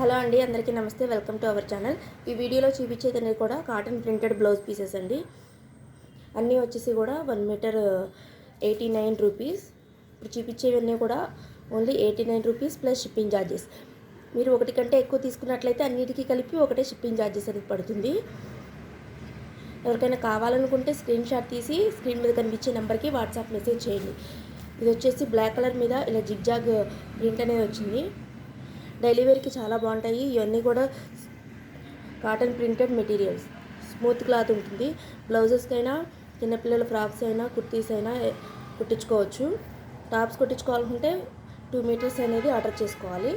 Hello అండి అందరికీ నమస్తే. Welcome to our channel. ఈ వీడియోలో చూపించేది అనేది కూడా కాటన్ ప్రింటెడ్ బ్లౌజ్ పీసెస్ అండి. అన్నీ వచ్చేసి కూడా one metre eighty nine rupees. ఇప్పుడు చూపించేవన్నీ కూడా only eighty nine rupees plus shipping charges మీరు ఒకటి కంటే ఎక్కువ తీసుకున్నట్లయితే అన్నిటికీ కలిపి ఒకటే షిప్పింగ్ ఛార్జెస్ అనేది పడుతుంది. ఎవరికైనా కావాలనుకుంటే స్క్రీన్ షాట్ తీసి స్క్రీన్ మీద కనిపించే నెంబర్కి వాట్సాప్ మెసేజ్ చేయండి. ఇది వచ్చేసి బ్లాక్ కలర్ మీద ఇలా జిగ్జాగ్ ప్రింట్ అనేది వచ్చింది. డైలీ వేర్కి చాలా బాగుంటాయి. ఇవన్నీ కూడా cotton printed materials. Smooth cloth ఉంటుంది. బ్లౌజెస్కైనా చిన్నపిల్లల ఫ్రాక్స్ అయినా కుర్తీస్ అయినా కుట్టించుకోవచ్చు. టాప్స్ కుట్టించుకోవాలనుకుంటే టూ మీటర్స్ అనేది ఆర్డర్ చేసుకోవాలి.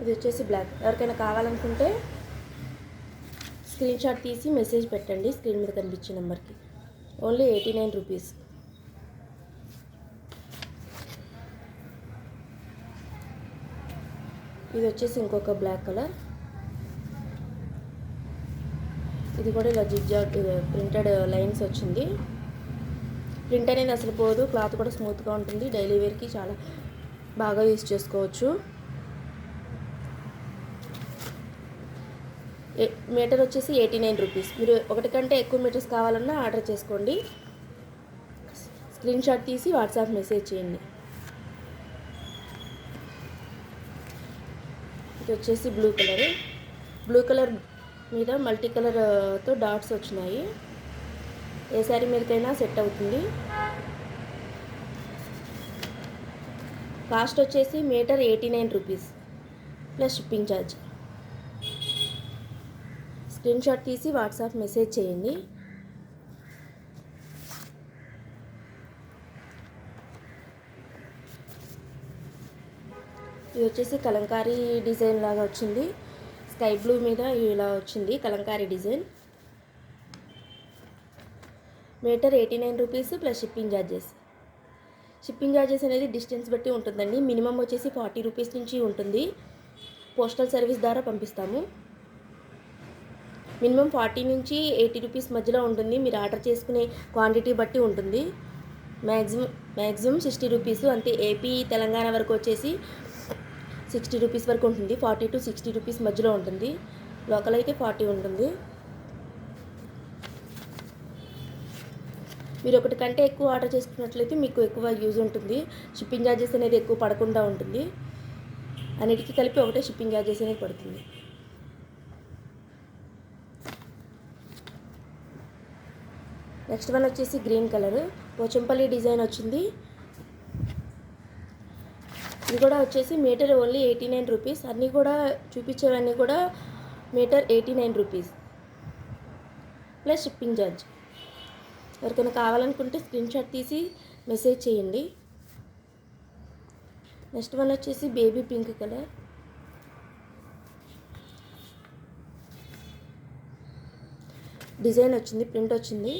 ఇది వచ్చేసి బ్లాక్. ఎవరికైనా కావాలనుకుంటే స్క్రీన్ షాట్ తీసి మెసేజ్ పెట్టండి. స్క్రీన్ మీద కనిపించే నెంబర్కి. Only eighty nine rupees. ఇది వచ్చేసి ఇంకొక బ్లాక్ కలర్ ఇది కూడా ఇలా జిగ్జాగ్ ప్రింటెడ్ లైన్స్ వచ్చింది. ప్రింట్ అనేది అసలు పోదు క్లాత్ కూడా స్మూత్గా ఉంటుంది. డైలీ వేర్కి చాలా బాగా యూస్ చేసుకోవచ్చు. మీటర్ వచ్చేసి ఎయిటీ నైన్ రూపీస్ మీరు ఒకటి కంటే ఎక్కువ మీటర్స్ కావాలన్నా ఆర్డర్ చేసుకోండి. స్క్రీన్ షాట్ తీసి వాట్సాప్ మెసేజ్ చేయండి. ఇది వచ్చేసి బ్లూ కలర్. బ్లూ కలర్ మీద మల్టీ కలర్తో డాట్స్ వచ్చినాయి. ఏ శారీ మీదకైనా సెట్ అవుతుంది. కాస్ట్ వచ్చేసి metre eighty nine rupees plus shipping charge. Screen shot తీసి వాట్సాప్ మెసేజ్ చేయండి. ఇది వచ్చేసి కలంకారీ డిజైన్ లాగా వచ్చింది. స్కై బ్లూ మీద ఇలా వచ్చింది Kalamkari design. Metre eighty nine rupees plus shipping charges shipping charges అనేది డిస్టెన్స్ బట్టి ఉంటుందండి. మినిమం వచ్చేసి ఫార్టీ రూపీస్ నుంచి ఉంటుంది. పోస్టల్ సర్వీస్ ద్వారా పంపిస్తాము. మినిమం ఫార్టీ నుంచి ఎయిటీ రూపీస్ మధ్యలో ఉంటుంది. మీరు ఆర్డర్ చేసుకునే క్వాంటిటీ బట్టి ఉంటుంది. Maximum maximum sixty rupees. అంతే ఏపీ తెలంగాణ వరకు వచ్చేసి సిక్స్టీ రూపీస్ వరకు ఉంటుంది. ఫార్టీ టు సిక్స్టీ రూపీస్ మధ్యలో ఉంటుంది. లోకల్ అయితే ఫార్టీ ఉంటుంది. మీరు ఒకటి కంటే ఎక్కువ ఆర్డర్ చేసుకున్నట్లయితే మీకు ఎక్కువ యూజ్ ఉంటుంది. షిప్పింగ్ ఛార్జెస్ అనేది ఎక్కువ పడకుండా ఉంటుంది. అన్నిటికీ కలిపి ఒకటే షిప్పింగ్ ఛార్జెస్ అనేది పడుతుంది. నెక్స్ట్ వన్ వచ్చేసి గ్రీన్ కలర్. పోచంపల్లి డిజైన్ వచ్చింది. ఇది కూడా వచ్చేసి metre only eighty nine rupees. అన్నీ కూడా చూపించేవన్నీ కూడా metre eighty nine rupees. Plus shipping charge. ఎవరికైనా కావాలనుకుంటే స్క్రీన్ షాట్ తీసి మెసేజ్ చేయండి. నెక్స్ట్ వన్ వచ్చేసి బేబీ పింక్ కలర్. డిజైన్ వచ్చింది ప్రింట్ వచ్చింది.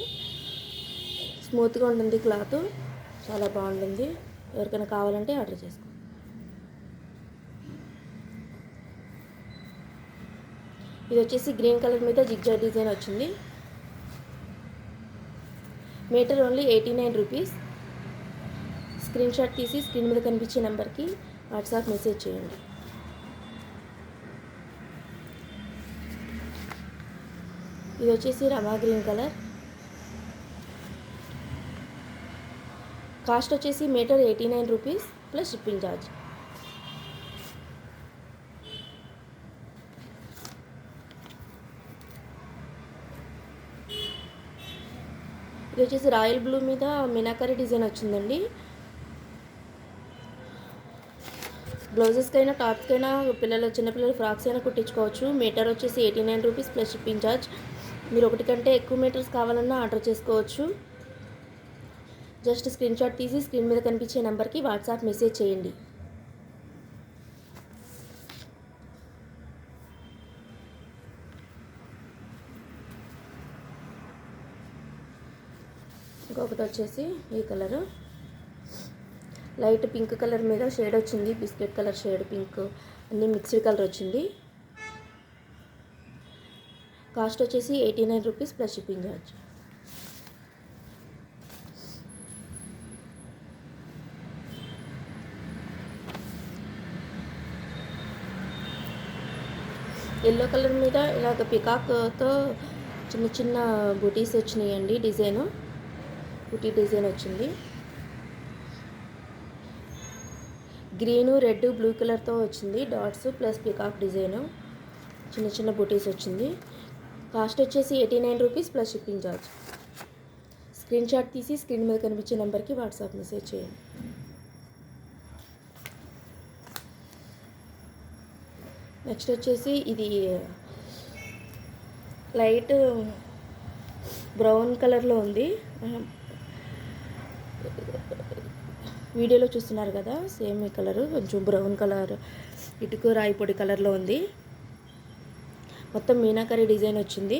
స్మూత్గా ఉంటుంది క్లాత్. చాలా బాగుంటుంది. ఎవరికైనా కావాలంటే ఆర్డర్ చేసుకోండి. ఇది వచ్చేసి గ్రీన్ కలర్ మీద జిగ్జా డిజైన్ వచ్చింది. Metre only eighty nine rupees. Screen shot తీసి స్క్రీన్ మీద కనిపించే నెంబర్కి వాట్సాప్ మెసేజ్ చేయండి. ఇది వచ్చేసి రమా గ్రీన్ కలర్. కాస్ట్ వచ్చేసి metre eighty nine rupees plus shipping charge. ఇది వచ్చేసి రాయల్ బ్లూ మీద మీనాకరీ డిజైన్ వచ్చిందండి. బ్లౌజెస్కైనా టాప్స్కైనా పిల్లలు చిన్నపిల్లలు ఫ్రాక్స్ అయినా కుట్టించుకోవచ్చు. మీటర్ వచ్చేసి eighty nine rupees plus shipping charge మీరు ఒకటి కంటే ఎక్కువ మీటర్స్ కావాలన్నా ఆర్డర్ చేసుకోవచ్చు. జస్ట్ స్క్రీన్ షాట్ తీసి స్క్రీన్ మీద కనిపించే నెంబర్కి వాట్సాప్ మెసేజ్ చేయండి. ఇంకొకటి వచ్చేసి ఈ కలరు. లైట్ పింక్ కలర్ మీద షేడ్ వచ్చింది. బిస్కెట్ కలర్ షేడ్ పింక్ అన్నీ మిక్స్డ్ కలర్ వచ్చింది. కాస్ట్ వచ్చేసి eighty nine rupees plus shipping charge. Yellow colour మీద ఇలాగ పికాక్తో చిన్న చిన్న బుటీస్ వచ్చినాయండి డిజైన్. కుటీ డిజైన్ వచ్చింది. గ్రీను రెడ్ బ్లూ కలర్తో వచ్చింది. Dots plus peacock design. చిన్న చిన్న బుటీస్ వచ్చింది. కాస్ట్ వచ్చేసి eighty nine rupees plus shipping charge. Screen shot తీసి స్క్రీన్ మీద కనిపించే నెంబర్కి వాట్సాప్ మెసేజ్ చేయండి. నెక్స్ట్ వచ్చేసి ఇది లైట్ బ్రౌన్ కలర్లో ఉంది. వీడియోలో చూస్తున్నారు కదా సేమ్ ఈ కలరు కొంచెం బ్రౌన్ కలర్ ఇటుకు రాయి పొడి కలర్లో ఉంది. మొత్తం మీనాకరీ డిజైన్ వచ్చింది.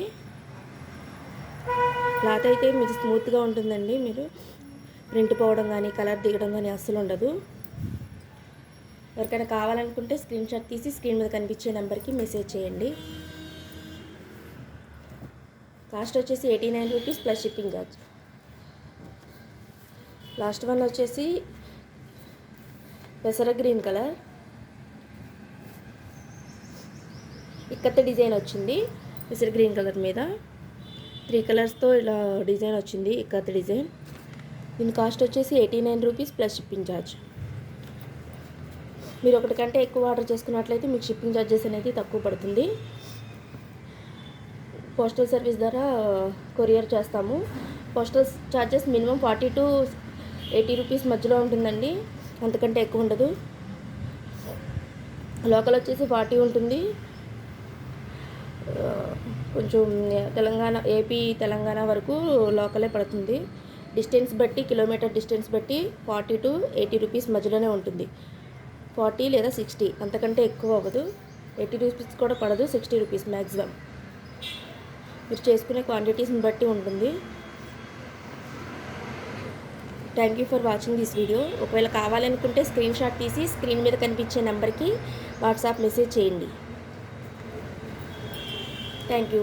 క్లాత్ అయితే మీకు స్మూత్గా ఉంటుందండి మీరు. ప్రింట్ పోవడం కానీ కలర్ దిగడం కానీ అస్సలు ఉండదు. ఎవరికైనా కావాలనుకుంటే స్క్రీన్ షాట్ తీసి స్క్రీన్ మీద కనిపించే నెంబర్కి మెసేజ్ చేయండి. కాస్ట్ వచ్చేసి eighty nine rupees plus shipping charge. Last one వచ్చేసి పెసర గ్రీన్ కలర్. ఇక్కత్త డిజైన్ వచ్చింది పెసర గ్రీన్ కలర్ మీద. త్రీ కలర్స్తో ఇలా డిజైన్ వచ్చింది ఇక్కత్త డిజైన్. దీని కాస్ట్ వచ్చేసి eighty nine rupees plus shipping charge. మీరు ఒకటి కంటే ఎక్కువ ఆర్డర్ చేసుకున్నట్లయితే మీకు షిప్పింగ్ ఛార్జెస్ అనేది తక్కువ పడుతుంది. పోస్టల్ సర్వీస్ ద్వారా కొరియర్ చేస్తాము. Postal charges minimum forty to eighty rupees మధ్యలో ఉంటుందండి. అంతకంటే ఎక్కువ ఉండదు. లోకల్ వచ్చేసి ఫార్టీ ఉంటుంది. కొంచెం తెలంగాణ ఏపీ తెలంగాణ వరకు లోకలే పడుతుంది. డిస్టెన్స్ బట్టి కిలోమీటర్ డిస్టెన్స్ బట్టి ఫార్టీ టు ఎయిటీ రూపీస్ మధ్యలోనే ఉంటుంది. ఫార్టీ లేదా సిక్స్టీ అంతకంటే ఎక్కువ అవ్వదు. ఎయిటీ రూపీస్ కూడా పడదు సిక్స్టీ రూపీస్ మ్యాక్సిమం మీరు చేసుకునే క్వాంటిటీస్ని బట్టి ఉంటుంది. Thank you for watching this video ఒకవేళ కావాలనుకుంటే స్క్రీన్ షాట్ తీసి స్క్రీన్ మీద కనిపించే నెంబర్కి వాట్సాప్ మెసేజ్ చేయండి. Thank you